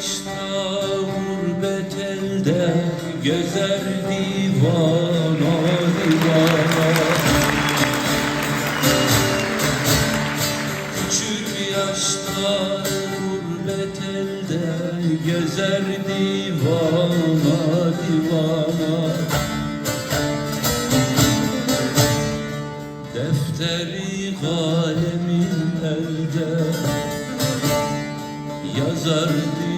yaşta gurbet elde Gezer divana divana Küçük yaşta gurbet elde Gezer divana divana Defteri kalemin elde Yazar divana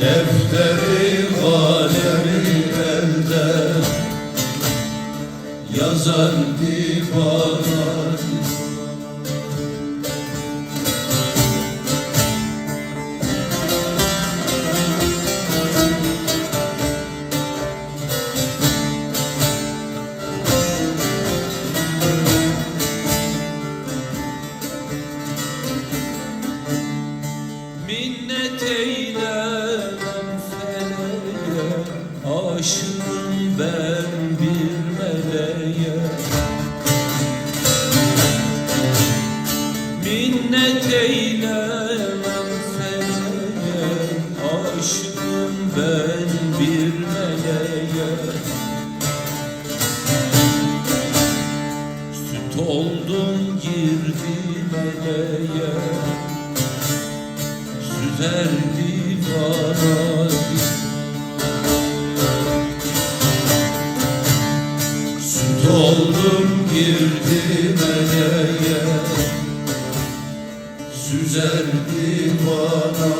Defteri kalemin elde Yazar Aşığım ben bir meleğe. Minnet eylemem feleğe Aşığım ben bir meleğe. Süt oldum girdim meleğe. Süzer divana Süt oldum girdim eleye Süzer divana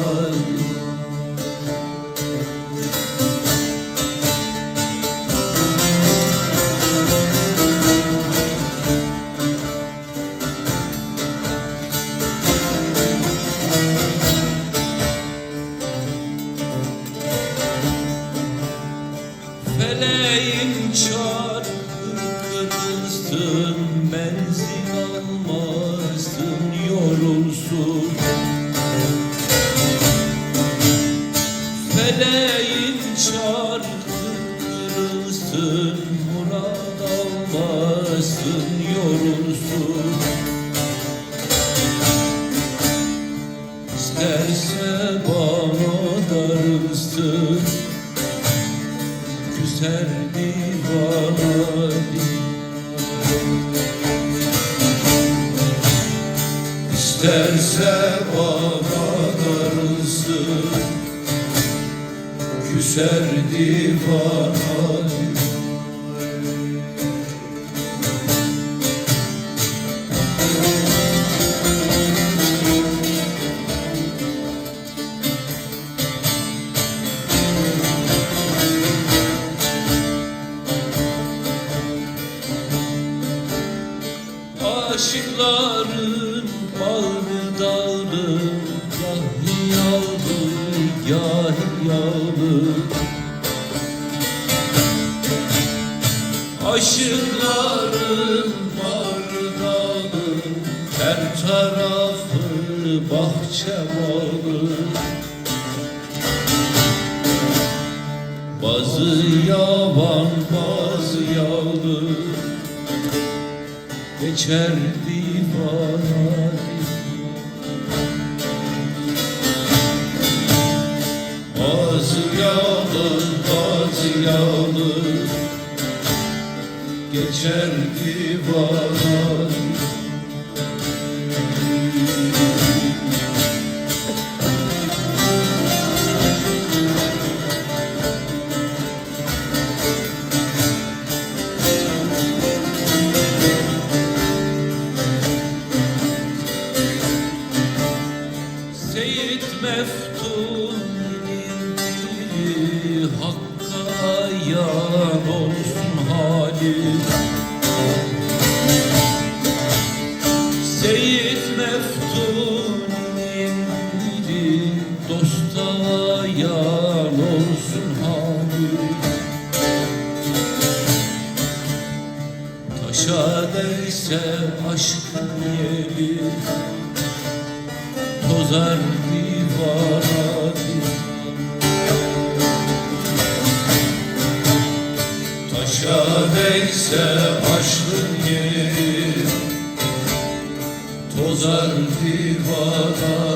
Feleğin çarkı Çarkı kırılsın Murad almasın yorulsun. İsterse bana darılsın Küser divana İsterse bana darılsın Küser divana Aşıkların bağrı dağlı Gahi yağlı, gahi yağlı Aşıkların bağrı dağlı Her tarafı bahçe bağlı Bazı yavan, bazı yağlı geçer divana bazı yağlı geçer divana Seyit Meftun indi Hakka yan olsun hali Seyit Meftun indi Dosta yan olsun hali Taşa değse aşkın yeli Tozar divana taşa değse aşkın yeri Tozar divana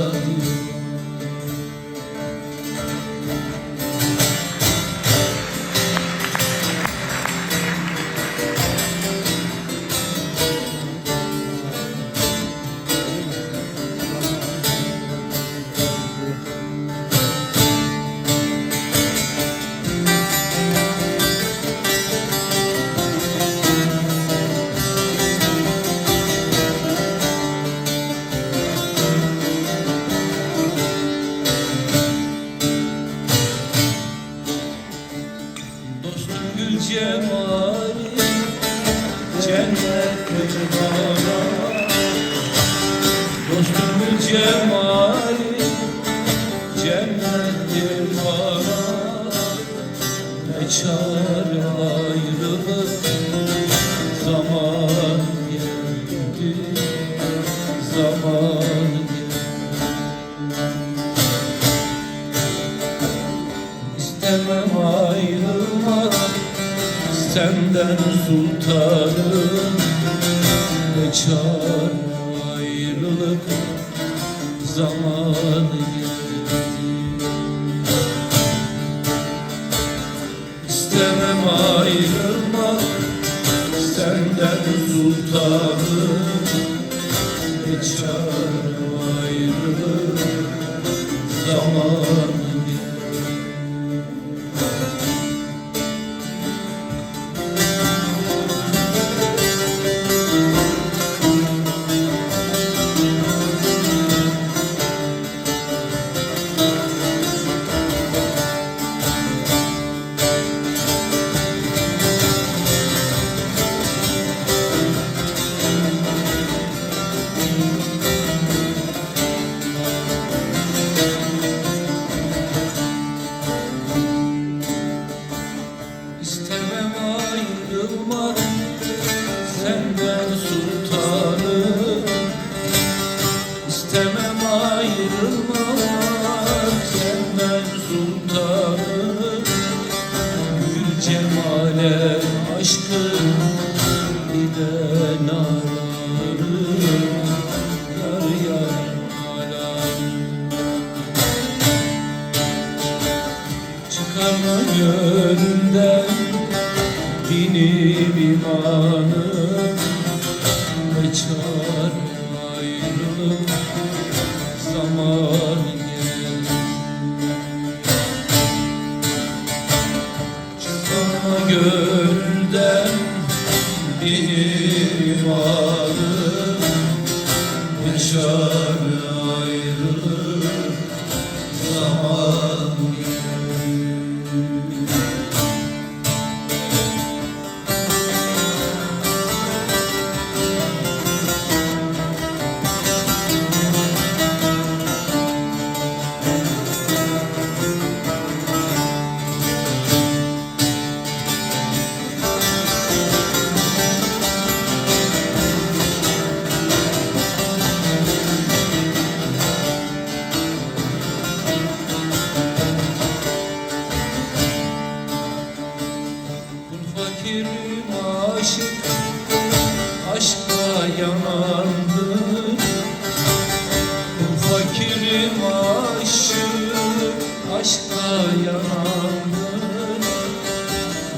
Ne çare ayrılık. Zaman geldi. Zaman geldi. İstemem ayrılmak. Senden sultanım Ne çare ayrılık Ne çare ayrılık zamanı İstemem ayrılmak senden sultanım gönlümden benim imanım Ne çare ayrılık zaman fakirim aşık Aşka yanandır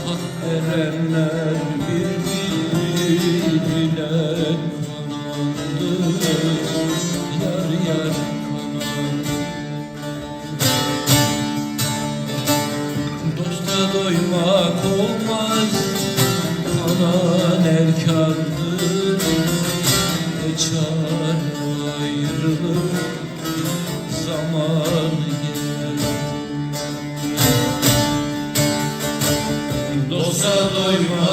Hak erenler birbirine kanandır Yar yar kanandır Dosta doymak olmaz. Kalan erkandır Dosta doymak